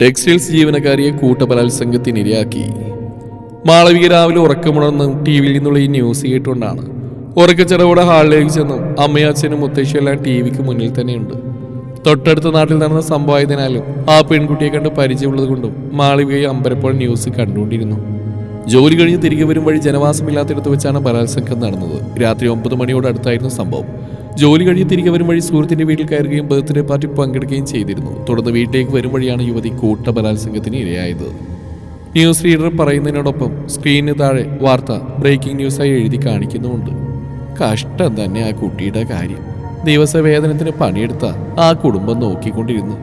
Textiles ജീവനക്കാരിയെ കൂട്ടബലാത്സംഗത്തിനിരയാക്കി Malavika രാവിലെ ഉറക്കമുണർന്ന് T വിയിൽ നിന്നുള്ള ഈ ന്യൂസ് കേട്ടുകൊണ്ടാണ് ഉറക്കച്ചെറവോടെ ഹാളിലേക്ക് ചെന്നും അമ്മയും അച്ഛനും മുത്തശ്ശിയും എല്ലാം ടി വിക്ക് മുന്നിൽ തന്നെയുണ്ട്. തൊട്ടടുത്ത നാട്ടിൽ നടന്ന സംഭവമായതിനാലും ആ പെൺകുട്ടിയെ കണ്ട് പരിചയമുള്ളത് കൊണ്ടും മാളവികയെ അമ്പരപ്പോൾ ന്യൂസ് കണ്ടുകൊണ്ടിരുന്നു. ജോലി കഴിഞ്ഞ് തിരികെ വരും വഴി ജനവാസമില്ലാത്തിടത്ത് വെച്ചാണ് ബലാത്സംഗം നടന്നത്. രാത്രി ഒമ്പത് മണിയോട് അടുത്തായിരുന്നു സംഭവം. ജോലി കഴിഞ്ഞ് തിരികെ വരും വഴി സുഹൃത്തിന്റെ വീട്ടിൽ കയറുകയും ബർത്ത്ഡേ പാർട്ടി പങ്കെടുക്കുകയും ചെയ്തിരുന്നു. തുടർന്ന് വീട്ടിലേക്ക് വരും വഴിയാണ് യുവതി കൂട്ട ബലാത്സംഗത്തിന് ഇരയായത്. ന്യൂസ് റീഡർ പറയുന്നതിനോടൊപ്പം സ്ക്രീനിന് താഴെ വാർത്ത ബ്രേക്കിംഗ് ന്യൂസായി എഴുതി കാണിക്കുന്നുമുണ്ട്. കഷ്ടം തന്നെ ആ കുട്ടിയുടെ കാര്യം. ദിവസവേതനത്തിന് പണിയെടുത്ത ആ കുടുംബം നോക്കിക്കൊണ്ടിരുന്നു.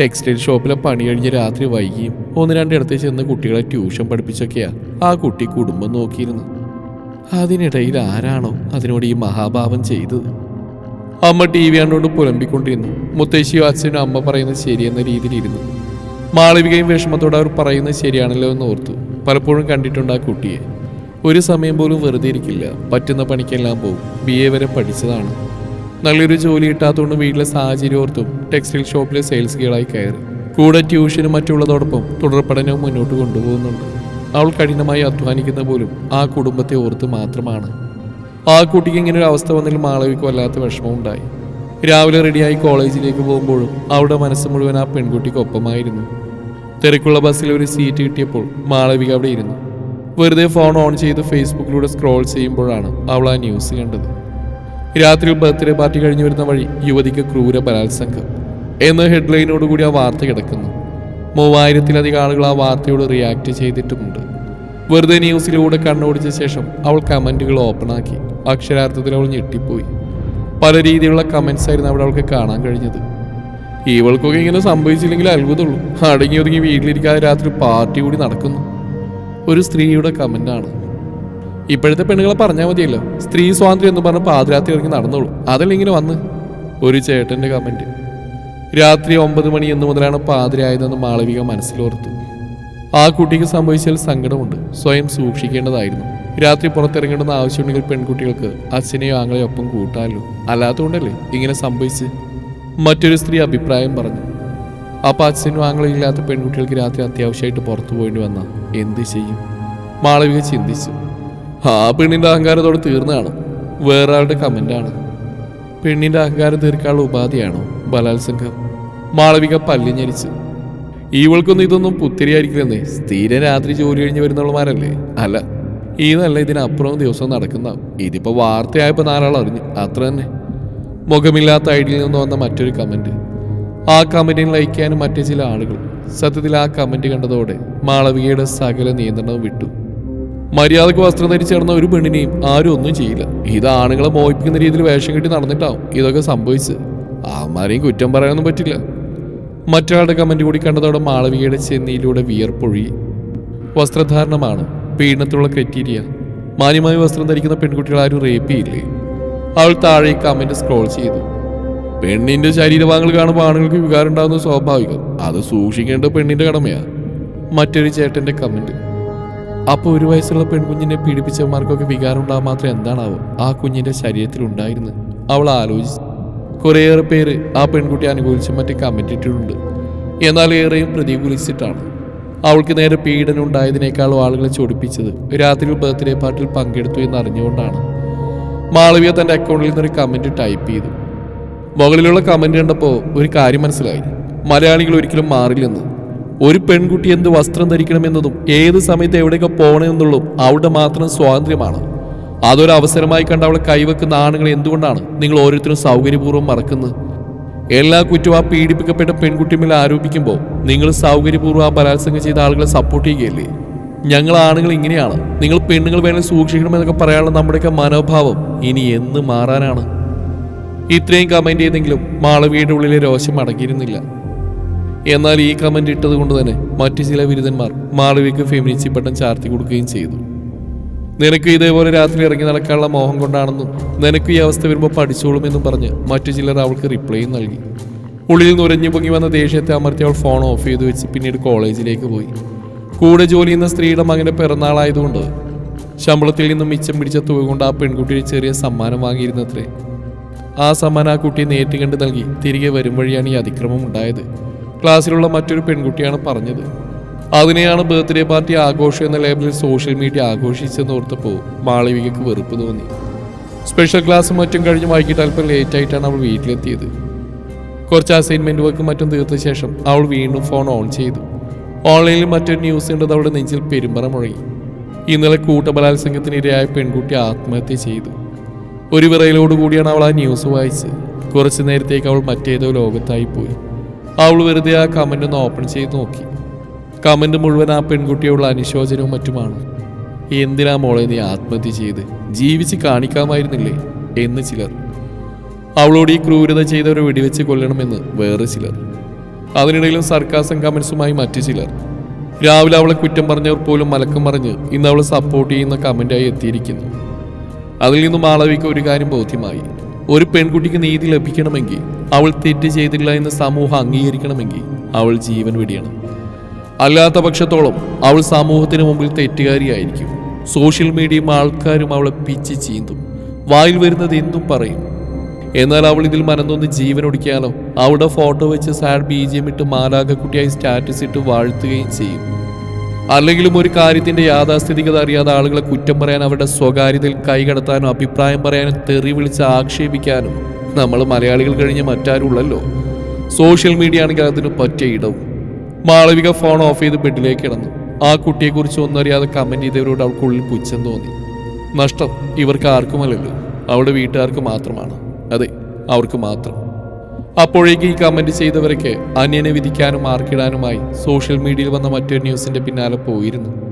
ടെക്സ്റ്റൈൽ ഷോപ്പിലെ പണി കഴിഞ്ഞ് രാത്രി വൈകിയും ഒന്ന് രണ്ടിടത്ത് ചെന്ന് കുട്ടികളെ ട്യൂഷൻ പഠിപ്പിച്ചൊക്കെയാ ആ കുട്ടി കുടുംബം നോക്കിയിരുന്നു അതിനിടയിൽ ആരാണോ അതിനോട് ഈ മഹാഭാവം ചെയ്തത്? അമ്മ ടി വി കണ്ടുകൊണ്ട് പുലമ്പിക്കൊണ്ടിരുന്നു. മുത്തശ്ശിയോ അച്ഛനും അമ്മ പറയുന്നത് ശരിയെന്ന രീതിയിലിരുന്നു. മാളവികയും വിഷമത്തോടെ അവർ പറയുന്നത് ശരിയാണല്ലോ എന്ന് ഓർത്തു. പലപ്പോഴും കണ്ടിട്ടുണ്ട് ആ കുട്ടിയെ. ഒരു സമയം പോലും വെറുതെ ഇരിക്കില്ല. പറ്റുന്ന പണിക്കെല്ലാം പോകും ബി എ വരെ പഠിച്ചതാണ്. നല്ലൊരു ജോലി കിട്ടാത്തതുകൊണ്ട് വീട്ടിലെ സാഹചര്യം ഓർത്തും ടെക്സ്റ്റൈൽ ഷോപ്പിലെ സെയിൽസ് ഗേളായി കയറി. കൂടെ ട്യൂഷനും മറ്റുള്ളതോടൊപ്പം തുടർ പഠനവും മുന്നോട്ട് കൊണ്ടുപോകുന്നുണ്ട്. അവൾ കഠിനമായി അധ്വാനിക്കുന്ന പോലും ആ കുടുംബത്തെ ഓർത്ത് മാത്രമാണ്. ആ കുട്ടിക്ക് ഇങ്ങനെ ഒരു അവസ്ഥ വന്നതിൽ മാളവിക്ക് വല്ലാത്ത വിഷമം ഉണ്ടായി. രാവിലെ റെഡിയായി കോളേജിലേക്ക് പോകുമ്പോഴും അവളുടെ മനസ്സ് മുഴുവൻ ആ പെൺകുട്ടിക്കൊപ്പമായിരുന്നു. തിരക്കുള്ള ബസ്സിൽ ഒരു സീറ്റ് കിട്ടിയപ്പോൾ മാളവിക അവിടെ ഇരുന്നു. വെറുതെ ഫോൺ ഓൺ ചെയ്ത് ഫേസ്ബുക്കിലൂടെ സ്ക്രോൾ ചെയ്യുമ്പോഴാണ് അവൾ ആ ന്യൂസ് കണ്ടത്. രാത്രി ബർത്ത്ഡേ പാർട്ടി കഴിഞ്ഞു വരുന്ന വഴി യുവതിക്ക് ക്രൂര ബലാത്സംഗം. എന്ന ഹെഡ്ലൈനോടുകൂടി ആ വാർത്ത കിടക്കുന്നു. മൂവായിരത്തിലധികം ആളുകൾ ആ വാർത്തയോട് റിയാക്ട് ചെയ്തിട്ടുമുണ്ട്. വെറുതെ ന്യൂസിലൂടെ കണ്ണോടിച്ച ശേഷം അവൾ കമന്റുകൾ ഓപ്പണാക്കി. അക്ഷരാർത്ഥത്തിൽ അവൾ ഞെട്ടിപ്പോയി. പല രീതിയിലുള്ള കമൻസ് ആയിരുന്നു അവിടെ അവൾക്ക് കാണാൻ കഴിഞ്ഞത്. ഇവൾക്കൊക്കെ ഇങ്ങനെ സംഭവിച്ചില്ലെങ്കിൽ അത്ഭുതമുള്ളൂ. അടങ്ങി ഒതുങ്ങി വീട്ടിലിരിക്കാതെ രാത്രി പാർട്ടി കൂടി നടക്കുന്നു. ഒരു സ്ത്രീയുടെ കമന്റാണ് ഇപ്പോഴത്തെ പെണ്ണുങ്ങളെ പറഞ്ഞാൽ മതിയല്ലോ. സ്ത്രീ സ്വാതന്ത്ര്യം എന്ന് പറഞ്ഞ് പാതിരാത്രി ഇറങ്ങി നടന്നോളൂ. അതല്ല ഇങ്ങനെ വന്ന്? ഒരു ചേട്ടന്റെ കമന്റ് രാത്രി ഒമ്പത് മണി എന്ന് മുതലാണ് പാതിരായതെന്ന് മാളവിക മനസ്സിലോർത്തു. ആ കുട്ടിക്ക് സംഭവിച്ചാൽ സങ്കടമുണ്ട്. സ്വയം സൂക്ഷിക്കേണ്ടതായിരുന്നു. രാത്രി പുറത്തിറങ്ങേണ്ടെന്ന് ആവശ്യമുണ്ടെങ്കിൽ പെൺകുട്ടികൾക്ക് അച്ഛനെയോ ആങ്ങളെയോ ഒപ്പം കൂട്ടാലോ അല്ലാത്തതുകൊണ്ടല്ലേ ഇങ്ങനെ സംഭവിച്ച്? മറ്റൊരു സ്ത്രീ അഭിപ്രായം പറഞ്ഞു. അപ്പൊ അച്ഛനും ആങ്ങളും ഇല്ലാത്ത പെൺകുട്ടികൾക്ക് രാത്രി അത്യാവശ്യമായിട്ട് പുറത്തു പോയിട്ട് വന്ന? എന്ത് ചെയ്യും? മാളവിക ചിന്തിച്ചു. ആ പെണ്ണിന്റെ അഹങ്കാരത്തോട് തീർന്നതാണ്? വേറെ ആളുടെ കമന്റാണ്. പെണ്ണിന്റെ അഹങ്കാരം തീർക്കാനുള്ള ഉപാധിയാണോ? ബലാത്സംഗം. മാളവിക പല്ലിഞ്ഞരിച്ചു ഇവൾക്കൊന്നും ഇതൊന്നും പുത്തിരിയായിരിക്കില്ലെന്നേ. സ്ഥിരം രാത്രി ജോലി കഴിഞ്ഞ് വരുന്നവളുമാരല്ലേ? അല്ല ഇതല്ല ഇതിനപ്പുറം ദിവസം നടക്കുന്ന. ഇതിപ്പോ വാർത്തയായപ്പോ നാലാൾ അറിഞ്ഞു. അത്ര തന്നെ. മുഖമില്ലാത്ത ഐഡിയിൽ നിന്ന് വന്ന മറ്റൊരു കമന്റ് ആ കമന്റിൽ ചെയ്യാനും മറ്റു ചില ആളുകൾ. സത്യത്തിൽ ആ കമന്റ് കണ്ടതോടെ മാളവികയുടെ സകല നിയന്ത്രണവും വിട്ടു. മര്യാദയ്ക്ക് വസ്ത്രം ധരിച്ച് ഒരു പെണ്ണിനെയും ആരും ഒന്നും ചെയ്യില്ല. ഇത് ആണുങ്ങളെ മോഹിപ്പിക്കുന്ന രീതിയിൽ വേഷം കെട്ടി നടന്നിട്ടാവും ഇതൊക്കെ സംഭവിച്ചത്. ആമാരെയും കുറ്റം പറയാനൊന്നും പറ്റില്ല. മറ്റൊരാളുടെ കമന്റ് കൂടി കണ്ടതോടെ മാളവികയുടെ ചെന്നിയിലൂടെ വിയർപ്പൊഴി വസ്ത്രധാരണമാണ്. പീഡനത്തിലുള്ള ക്രൈറ്റീരിയ മാന്യമായ വസ്ത്രം ധരിക്കുന്ന പെൺകുട്ടികൾ ആരും റേപ്പ് ചെയ്യില്ലേ? അവൾ താഴെ കമന്റ് സ്ക്രോൾ ചെയ്തു. പെണ്ണിന്റെ ശരീരഭാഗങ്ങൾ കാണുമ്പോൾ ആണുങ്ങൾക്ക് വികാരം ഉണ്ടാകുന്നത് സ്വാഭാവികം. അത് സൂക്ഷിക്കേണ്ടത് പെണ്ണിന്റെ കടമയാണ് മറ്റൊരു ചേട്ടന്റെ കമന്റ് അപ്പോൾ ഒരു വയസ്സുള്ള പെൺകുഞ്ഞിനെ പീഡിപ്പിച്ചവന്മാർക്കൊക്കെ വികാരം ഉണ്ടാകാൻ മാത്രം എന്താണാവോ? ആ കുഞ്ഞിന്റെ ശരീരത്തിൽ ഉണ്ടായിരുന്നു. അവൾ ആലോചിച്ചു കുറേയേറെ പേര് ആ പെൺകുട്ടി അനുകൂലിച്ച് മറ്റ് കമ്മിറ്റിട്ടുണ്ട് എന്നാൽ ഏറെയും പ്രതികൂലിച്ചിട്ടാണ്. അവൾക്ക് നേരെ പീഡനം ഉണ്ടായതിനേക്കാളും ആളുകളെ ചൊടിപ്പിച്ചത് രാത്രി ബർത്ത്ഡേ പാർട്ടിയിൽ പങ്കെടുത്തു എന്നറിഞ്ഞുകൊണ്ടാണ്. മാളവിയ തന്റെ അക്കൗണ്ടിൽ നിന്നൊരു കമന്റ് ടൈപ്പ് ചെയ്തു. മുകളിലുള്ള കമന്റ് കണ്ടപ്പോൾ ഒരു കാര്യം മനസ്സിലായി. മലയാളികൾ ഒരിക്കലും മാറില്ലെന്ന്. ഒരു പെൺകുട്ടി എന്ത് വസ്ത്രം ധരിക്കണമെന്നതും ഏത് സമയത്ത് എവിടെയൊക്കെ പോകണമെന്നുള്ളതും അവളുടെ മാത്രം സ്വാതന്ത്ര്യമാണ്. അതൊരു അവസരമായി കണ്ട് അവളെ കൈവെക്കുന്ന ആണുങ്ങൾ എന്തുകൊണ്ടാണ് നിങ്ങൾ ഓരോരുത്തരും സൗകര്യപൂർവം മറക്കുന്നത്? എല്ലാ കുറ്റവും ആ പീഡിപ്പിക്കപ്പെട്ട പെൺകുട്ടിമേൽ ആരോപിക്കുമ്പോൾ നിങ്ങൾ സൗകര്യപൂർവം ആ ബലാത്സംഗം ചെയ്ത ആളുകളെ സപ്പോർട്ട് ചെയ്യുകയല്ലേ? ഞങ്ങൾ ആണുങ്ങൾ ഇങ്ങനെയാണ്. നിങ്ങൾ പെണ്ണുങ്ങൾ വേണേൽ സൂക്ഷിക്കണമെന്നൊക്കെ പറയാനുള്ള നമ്മുടെയൊക്കെ മനോഭാവം ഇനി എന്ന് മാറാനാണ്. ഇത്രയും കമന്റ് ചെയ്തെങ്കിലും മാളവിയുടെ ഉള്ളിലെ രോഷം അടങ്ങിയിരുന്നില്ല. എന്നാൽ ഈ കമന്റ് ഇട്ടതുകൊണ്ട് തന്നെ മറ്റു ചില ബിരുദന്മാർ മാളവിക്ക് ഫെമിനിച്ചി പട്ടം ചാർത്തി കൊടുക്കുകയും ചെയ്തു. നിനക്ക് ഇതേപോലെ രാത്രി ഇറങ്ങി നടക്കാനുള്ള മോഹം കൊണ്ടാണെന്നും നിനക്ക് ഈ അവസ്ഥ വരുമ്പോൾ പഠിച്ചോളുമെന്നും പറഞ്ഞ് മറ്റു ചിലർ അവൾക്ക് റിപ്ലൈയും നൽകി. ഉള്ളിൽ നുരഞ്ഞു പൊങ്ങി വന്ന ദേഷ്യത്തെ അമർത്തി അവൾ ഫോൺ ഓഫ് ചെയ്ത് വെച്ച് പിന്നീട് കോളേജിലേക്ക് പോയി. കൂടെ ജോലി ചെയ്യുന്ന സ്ത്രീയുടെ മകന്റെ പിറന്നാളായതുകൊണ്ട് ശമ്പളത്തിൽ നിന്നും മിച്ചം പിടിച്ച തുക കൊണ്ട് ആ പെൺകുട്ടിയെ ചെറിയ സമ്മാനം വാങ്ങിയിരുന്നത്രേ. ആ സമ്മാനം ആ കുട്ടിയെ നേരിട്ട് കണ്ട് നൽകി. തിരികെ വരും വഴിയാണ് ഈ അതിക്രമം ഉണ്ടായത്. ക്ലാസ്സിലുള്ള മറ്റൊരു പെൺകുട്ടിയാണ് പറഞ്ഞത്. അതിനെയാണ് ബർത്ത്ഡേ പാർട്ടി ആഘോഷം എന്ന ലേബലിൽ സോഷ്യൽ മീഡിയ ആഘോഷിച്ചെന്ന് ഓർത്തപ്പോൾ മാളവികയ്ക്ക് വെറുപ്പ് തോന്നി. സ്പെഷ്യൽ ക്ലാസ് മറ്റും കഴിഞ്ഞ് വൈകിട്ട് അല്പം ലേറ്റ് ആയിട്ടാണ് അവൾ വീട്ടിലെത്തിയത്. കുറച്ച് അസൈൻമെന്റ് വർക്ക് മറ്റും തീർത്ത ശേഷം അവൾ വീണ്ടും ഫോൺ ഓൺ ചെയ്തു. ഓൺലൈനിൽ മറ്റൊരു ന്യൂസ് ഉണ്ടത് അവളുടെ നെഞ്ചിൽ പെരുമ്പറ മുഴങ്ങി ഇന്നലെ കൂട്ടബലാത്സംഗത്തിന് ഇരയായ പെൺകുട്ടി ആത്മഹത്യ ചെയ്തു. ഒരു വിറയിലോടുകൂടിയാണ് അവൾ ആ ന്യൂസ് വായിച്ച് കുറച്ചു നേരത്തേക്ക് അവൾ മറ്റേതോ ലോകത്തായി പോയി. അവൾ വെറുതെ ആ കമന്റ് ഒന്ന് ഓപ്പൺ ചെയ്ത് നോക്കി. കമന്റ് മുഴുവൻ ആ പെൺകുട്ടിയോടുള്ള അനുശോചനവും മറ്റുമാണ്. എന്തിനാ മോളെ നീ ആത്മഹത്യ ചെയ്ത്? ജീവിച്ച് കാണിക്കാമായിരുന്നില്ലേ? എന്ന് ചിലർ. അവളോട് ഈ ക്രൂരത ചെയ്തവരെ വെടിവെച്ച് കൊല്ലണമെന്ന് വേറെ ചിലർ. അതിനിടയിലും സർക്കാസം കമൻസുമായി മറ്റു ചിലർ. രാവിലെ അവളെ കുറ്റം പറഞ്ഞവർ പോലും മലക്കം പറഞ്ഞ് ഇന്ന് അവളെ സപ്പോർട്ട് ചെയ്യുന്ന കമന്റായി എത്തിയിരിക്കുന്നു. അതിൽ നിന്നും മാളവിക്ക് ഒരു കാര്യം ബോധ്യമായി. ഒരു പെൺകുട്ടിക്ക് നീതി ലഭിക്കണമെങ്കിൽ അവൾ തെറ്റ് ചെയ്തില്ല എന്ന് സമൂഹം അംഗീകരിക്കണമെങ്കിൽ അവൾ ജീവൻ വെടിയണം. അല്ലാത്ത പക്ഷത്തോളം അവൾ സമൂഹത്തിന് മുമ്പിൽ തെറ്റുകാരിയായിരിക്കും. സോഷ്യൽ മീഡിയയും ആൾക്കാരും അവളെ പിച്ച് ചീന്തും. വായിൽ വരുന്നത് എന്തും പറയും. എന്നാൽ അവൾ ഇതിൽ മനന്നൊന്ന് ജീവൻ ഒടിക്കാനോ അവളുടെ ഫോട്ടോ വെച്ച് സാഡ് ബി ജി എം ഇട്ട് മാലാഖക്കുട്ടിയായി സ്റ്റാറ്റസ് ഇട്ട് വാഴ്ത്തുകയും ചെയ്യും. അല്ലെങ്കിലും ഒരു കാര്യത്തിന്റെ യാഥാസ്ഥിതികത അറിയാതെ ആളുകളെ കുറ്റം പറയാൻ അവരുടെ സ്വകാര്യതയിൽ കൈകടത്താനും അഭിപ്രായം പറയാനും തെറി വിളിച്ച് ആക്ഷേപിക്കാനും നമ്മൾ മലയാളികൾ കഴിഞ്ഞ് മറ്റാരുള്ളല്ലോ. സോഷ്യൽ മീഡിയ ആണെങ്കിൽ അതിന് പറ്റിയ ഇടവും. മാളവിക ഫോൺ ഓഫ് ചെയ്ത് ബെഡിലേക്ക് കിടന്നു. ആ കുട്ടിയെക്കുറിച്ച് ഒന്നും അറിയാതെ കമന്റ് ചെയ്തവരോട് അവൾക്കുള്ളിൽ പുച്ഛം തോന്നി. നഷ്ടം ഇവർക്ക് ആർക്കുമല്ലല്ലോ അവളുടെ വീട്ടുകാർക്ക് മാത്രമാണ്. അതെ അവർക്ക് മാത്രം. അപ്പോഴേക്ക് ഈ കമന്റ് ചെയ്തവരൊക്കെ അന്യനെ വിധിക്കാനും മാർക്കിടാനുമായി സോഷ്യൽ മീഡിയയിൽ വന്ന മറ്റൊരു ന്യൂസിന്റെ പിന്നാലെ പോയിരുന്നു.